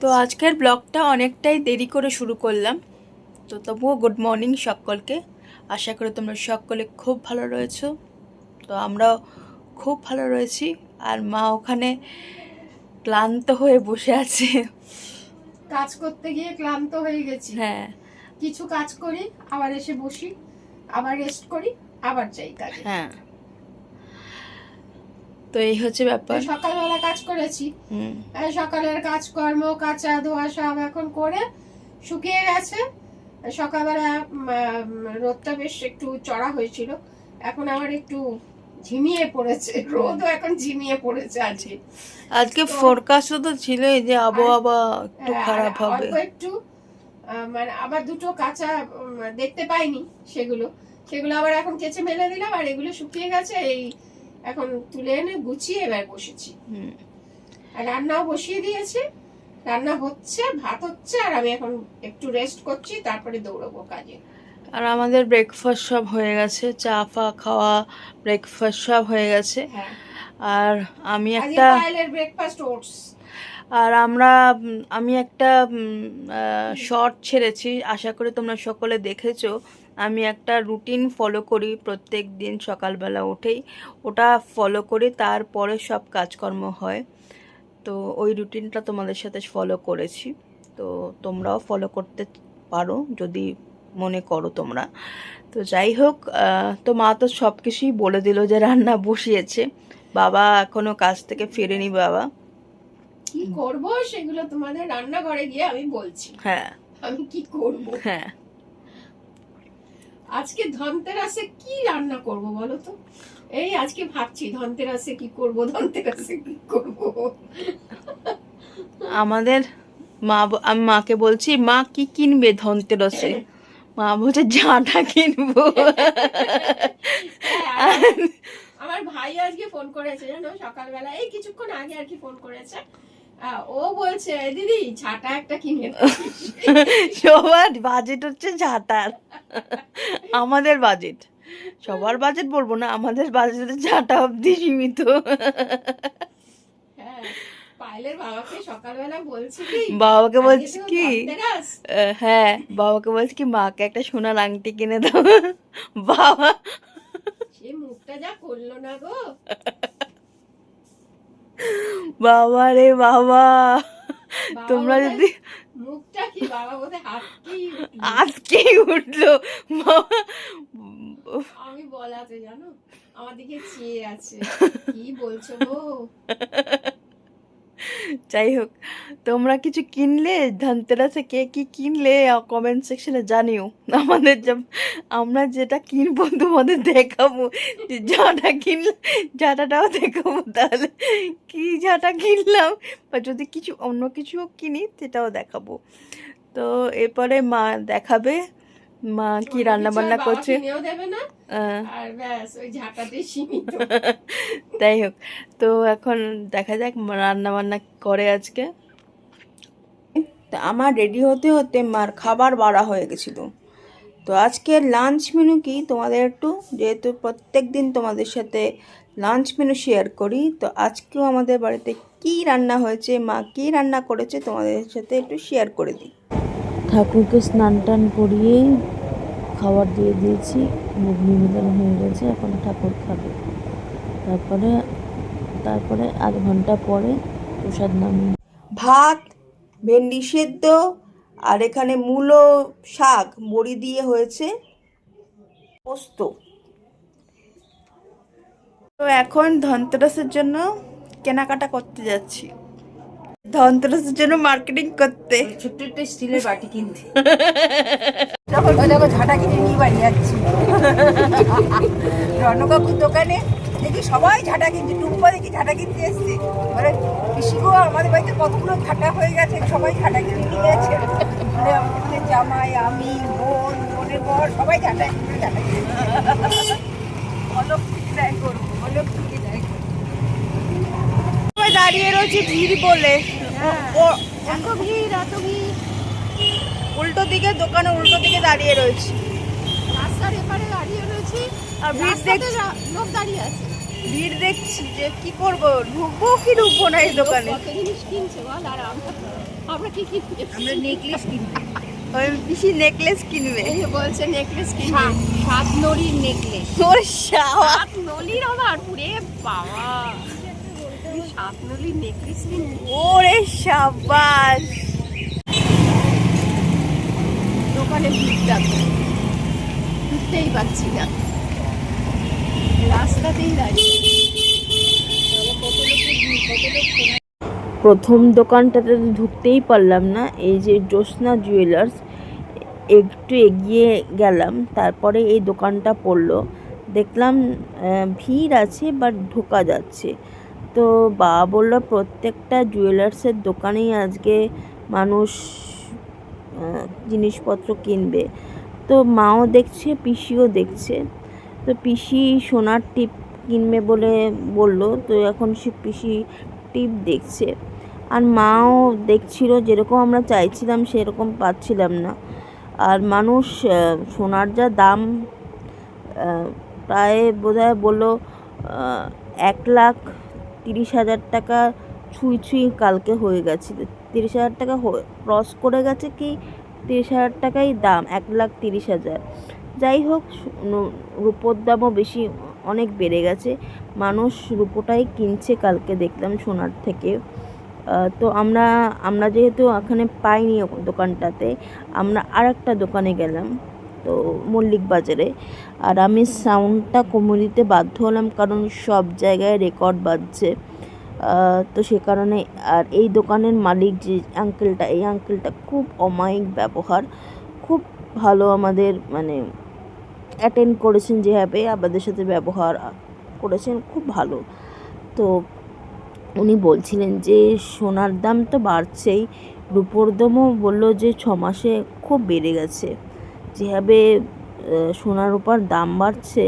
তো আজকের ব্লগটা অনেকটাই দেরি করে শুরু করলাম। তো তবুও গুড মর্নিং সকলকে। আশা করি তোমরা সকলে খুব ভালো রয়েছো। তো আমরাও খুব ভালো রয়েছি। আর মা ওখানে ক্লান্ত হয়ে বসে আছে। কাজ করতে গিয়ে ক্লান্ত হয়ে গেছি। হ্যাঁ। কিছু কাজ করি আবার এসে বসি আবার রেস্ট করি আবার যাই কাজে হ্যাঁ। তো এই হচ্ছে ব্যাপার। সকালবেলা কাজ করেছি। সকালের কাজকর্ম কাঁচা ধোয়া সব এখন করে শুকিয়ে গেছে। সকালবেলা রোদটা বেশ একটু চড়া হয়েছিল। এখন আবার একটু ঝিমিয়ে পড়েছে। রোদও এখন ঝিমিয়ে পড়েছে আজকে। আজকে তো- ফোরকাস্ট তো ছিলই যে আবহাওয়া একটু খারাপ হবে। একটু মানে আবার দুটো কাঁচা দেখতে পাইনি সেগুলো। সেগুলো আবার এখন কেচে মেলে দিলাম আর এগুলো শুকিয়ে গেছে। এই এখন তুলে এনে গুছিয়ে এবার বসেছি। রান্নাও বসিয়ে দিয়েছি। রান্না হচ্ছে ভাত হচ্ছে আর আমি এখন একটু রেস্ট করছি তারপরে দৌড়বো কাজে। আর আমাদের ব্রেকফাস্ট সব হয়ে গেছে চা ফা খাওয়া ব্রেকফাস্ট সব হয়ে গেছে। হ্যাঁ। আর আমি একটা ব্রেকফাস্ট ওটস আর আমরা আমি একটা শর্ট ছেড়েছি আশা করি তোমরা সকলে দেখেছ। আমি একটা রুটিন ফলো করি প্রত্যেক দিন সকালবেলা উঠেই। ওটা ফলো করি তারপরে সব কাজকর্ম হয়। তো ওই রুটিনটা তোমাদের সাথে ফলো করেছি। তো তোমরাও ফলো করতে পারো যদি মনে করো তোমরা। তো যাই হোক তো মা তো সব কিছুই বলে দিল যে রান্না বসিয়েছে। বাবা এখনও কাজ থেকে ফেরেনি বাবা। কি করব? সেগুলো তোমাদের রান্নাঘরে গিয়ে আমি বলছি। হ্যাঁ। আমি কি করব? হ্যাঁ। আজকে ধনতেরাসে কি রান্না করব বলো তো? এই আজকে ভাবছি ধনতেরাসে কি করব ধনতেরাসে কি করব? আমাদের মা আমি মাকে বলছি মা কি কিনবে ধনতেরাসে? মা বলছে ঝাঁটা কিনবো। হ্যাঁ, আমার ভাই আজকে ফোন করেছে জানো সকালবেলা। এই কিছুক্ষণ আগে আর কি ফোন করেছে। ও বলছে দিদি ঝাঁটা একটা কিনে দাও।" সবার বাজেট হচ্ছে ঝাঁটার আমাদের বাজেট সবার বাজেট বলব না আমাদের বাজেট ঝাঁটা অব্দি সীমিত। হ্যাঁ বাবাকে বলছি কি হ্যাঁ বাবাকে বলছি কি মাকে একটা সোনার আংটি কিনে দাও। বাবা। সে মুখটা যা করল না গো। বাবা রে বাবা। তোমরা যদি মুখটা কি বাবা বোধহয় হাত আজকে উঠল? বাবা। আমি বলাতে জানো? আমার দিকে চেয়ে আছে। কি বলছো গো? যাই হোক। তোমরা কিছু কিনলে? ধনতেরাসে কে কি কিনলে? কমেন্ট সেকশনে জানিও। আমাদের আমরা যেটা কিনবো তোমাদের দেখাবো। যে যাটা কিনলে যাটাটাও দেখাবো। তাহলে কি যাটা কিনলাম? বা যদি কিছু অন্য কিছুও কিনি সেটাও দেখাবো। তো এরপরে মা দেখাবে। মা কি রান্না বান্না করছে? যাই হোক। তো এখন দেখা যাক রান্না বান্না করে আজকে। তো আমার রেডি হতে হতে মার খাবার বাড়া হয়ে গেছিল। তো আজকে লাঞ্চ মেনু কি তোমাদের একটু? যেহেতু প্রত্যেক দিন তোমাদের সাথে লাঞ্চ মেনু শেয়ার করি তো আজকেও আমাদের বাড়িতে কি রান্না হয়েছে মা কি রান্না করেছে তোমাদের সাথে একটু শেয়ার করে দিই। ঠাকুরকে স্নান টান করিয়ে খাবার দিয়ে দিয়েছি মুখ নিবেদন হয়ে গেছে এখন ঠাকুর খাবে। তারপরে তারপরে আধ ঘণ্টা পরে প্রসাদ নামিয়ে ভাত ভেন্ডি সেদ্ধ আর এখানে মূলো শাক বড়ি দিয়ে হয়েছে পোস্ত। তো এখন ধনতেরাসের জন্য কেনাকাটা করতে যাচ্ছি। ধনতেরাসের জন্য মার্কেটিং করতে। ছোট্ট একটা স্টিলের বাটি কিনতে। দেখো ঝাঁটা কিনে নিয়ে বাড়ি যাচ্ছি। রণকাকুর দোকানে দেখি সবাই ঝাঁটা কিনছে টুম্পা দেখি ঝাঁটা কিনতে এসছে। মানে পিসিগো আমাদের বাড়িতে কতগুলো ঝাঁটা হয়ে গেছে সবাই ঝাঁটা কিনে নিয়ে গেছে মানে আমাদের জামাই আমি বোন বোনের বর সবাই ঝাঁটা কিনে ঝাঁটা কিনে অলপ ট্রাই করব অলপ ট্রাই করব। দাঁড়িয়ে রয়েছে ভিড় বলে। এত ভিড় এত ভিড়। উল্টো দিকে দোকানে উল্টো দিকে দাঁড়িয়ে রয়েছে। রাস্তার এপারে দাঁড়িয়ে রয়েছি। আর ভিড় রাস্তাতে লোক দাঁড়িয়ে আছে। ভিড় দেখছি যে কি করব? ঢুকবো কি ঢুকবো না এই দোকানে? কত জিনিস কিনছে বল আর আমরা আমরা কি আমরা নেকলেস কিনবো। ওই পিসি নেকলেস কিনবে। এই বলছে নেকলেস কিনবে। সাত নড়ির নেকলেস সাত নলির আবার পুরে বাবা। সাত নলির নেকলেস কিনবে? ওরে সাবাস। দোকানে ভিড়টা ঢুকতেই পাচ্ছি না। দাঁড়িয়ে। প্রথম দোকানটাতে ঢুকতেই পারলাম না, এই যে জ্যোৎস্না জুয়েলার্স একটু এগিয়ে গেলাম, তারপরে এই দোকানটা পড়ল। দেখলাম ভিড় আছে বাট ঢোকা যাচ্ছে। তো বাবা বলল, প্রত্যেকটা জুয়েলার্সের দোকানেই আজকে মানুষ জিনিসপত্র কিনবে। তো মাও দেখছে, পিসিও দেখছে। তো পিসি সোনার টিপ কিনবে বলে বলল, তো এখন সে পিসি টিপ দেখছে। আর মাও দেখছিল, যেরকম আমরা চাইছিলাম সেরকম পাচ্ছিলাম না। আর মানুষ সোনার যা দাম প্রায় বোধহয় বলল এক লাখ তিরিশ হাজার টাকা ছুঁই ছুঁই কালকে হয়ে গেছে। তিরিশ হাজার টাকা ক্রস করে গেছে কি? তিরিশ হাজার টাকাই দাম, এক লাখ তিরিশ হাজার। যাই হোক রূপোর দামও বেশি, অনেক বেড়ে গেছে। মানুষ রূপোটাই কিনছে কালকে দেখলাম সোনার থেকে। তো আমরা আমরা যেহেতু এখানে পাইনি দোকানটাতে, আমরা আর একটা দোকানে গেলাম, তো মল্লিক বাজারে। আর আমি সাউন্ডটা কমে দিতে বাধ্য হলাম, কারণ সব জায়গায় রেকর্ড বাজছে। তো সে কারণে, আর এই দোকানের মালিক যে আঙ্কেলটা এই আঙ্কেলটা খুব অমায়িক ব্যবহার, খুব ভালো আমাদের মানে অ্যাটেন্ড করেছেন যেভাবে, আমাদের সাথে ব্যবহার করেছেন, খুব ভালো। তো উনি বলছিলেন যে, সোনার দাম তো বাড়ছেই। রূপোর দামও বলল যে, ছ মাসে খুব বেড়ে গেছে। যেভাবে সোনার উপর দাম বাড়ছে,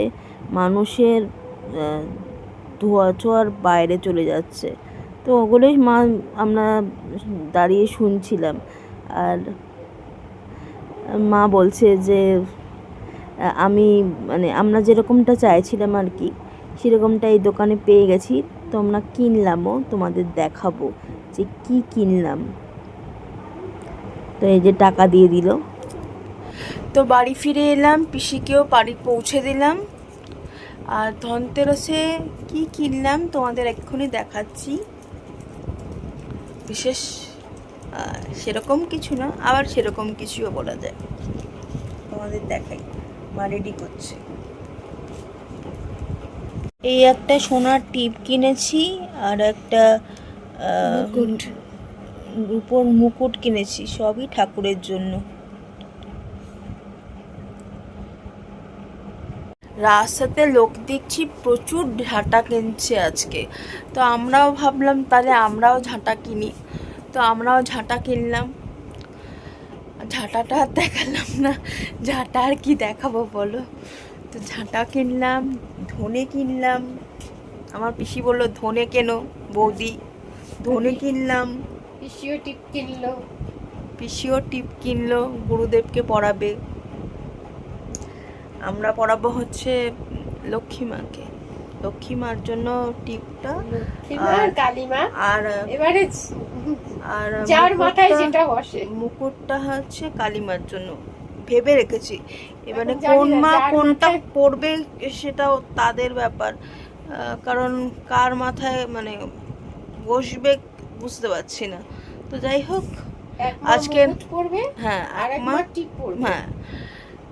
মানুষের ধোয়া ছোঁয়ার বাইরে চলে যাচ্ছে। তো ওগুলোই মা, আমরা দাঁড়িয়ে শুনছিলাম। আর মা বলছে যে আমি মানে আমরা যেরকমটা চাইছিলাম আর কি সেরকমটা এই দোকানে পেয়ে গেছি। তো আমরা কিনলামও, তোমাদের দেখাবো যে কি কিনলাম। তো এই যে টাকা দিয়ে দিল। তো বাড়ি ফিরে এলাম, পিসিকেও বাড়ি পৌঁছে দিলাম। আর ধনতেরসে কি কিনলাম তোমাদের এক্ষুনি দেখাচ্ছি। বিশেষ সেরকম কিছু না, আবার সেরকম কিছুও বলা যায়। তোমাদের দেখাই। মা রেডি করছে। এই একটা সোনার টিপ কিনেছি আর একটা রূপোর মুকুট কিনেছি সবই ঠাকুরের জন্য। রাস্তাতে লোক দেখছি প্রচুর ঝাঁটা কিনছে আজকে। তো আমরাও ভাবলাম তাহলে আমরাও ঝাঁটা কিনি। তো আমরাও ঝাঁটা কিনলাম। ঝাঁটাটা আর দেখালাম না। ঝাঁটা আর কি দেখাবো বলো? তো ঝাঁটা কিনলাম ধনে কিনলাম। আমার পিসি বলল ধনে কেনো বৌদি? ধনে কিনলাম। পিসিও টিপ কিনলো। পিসিও টিপ কিনলো গুরুদেবকে পড়াবে। আমরা পড়াবো হচ্ছে লক্ষ্মী মাকে। লক্ষ্মী মার জন্য টিপটা। আর আর- এবারে আর যার মাথায় মুকুটটা- যেটা বসে। মুকুটটা হচ্ছে কালিমার জন্য। ভেবে রেখেছি। এবারে কোন মা কোনটা পড়বে সেটাও তাদের ব্যাপার। কারণ কার মাথায় মানে বসবে বুঝতে পারছি না। তো যাই হোক পরবে হ্যাঁ হ্যাঁ।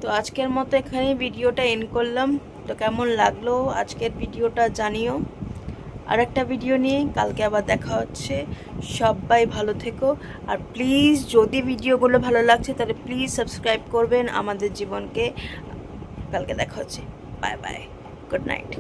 তো আজকের মতো এখানে ভিডিওটা এন্ড করলাম। তো কেমন লাগল আজকের ভিডিওটা জানিও। আর একটা ভিডিও নিয়ে কালকে আবার দেখা হচ্ছে। সবাই ভালো থেকো। আর প্লিজ যদি ভিডিওগুলো ভালো লাগছে, তাহলে প্লিজ সাবস্ক্রাইব করবেন আমাদের জীবনকে। কালকে দেখা হচ্ছে। Bye bye good night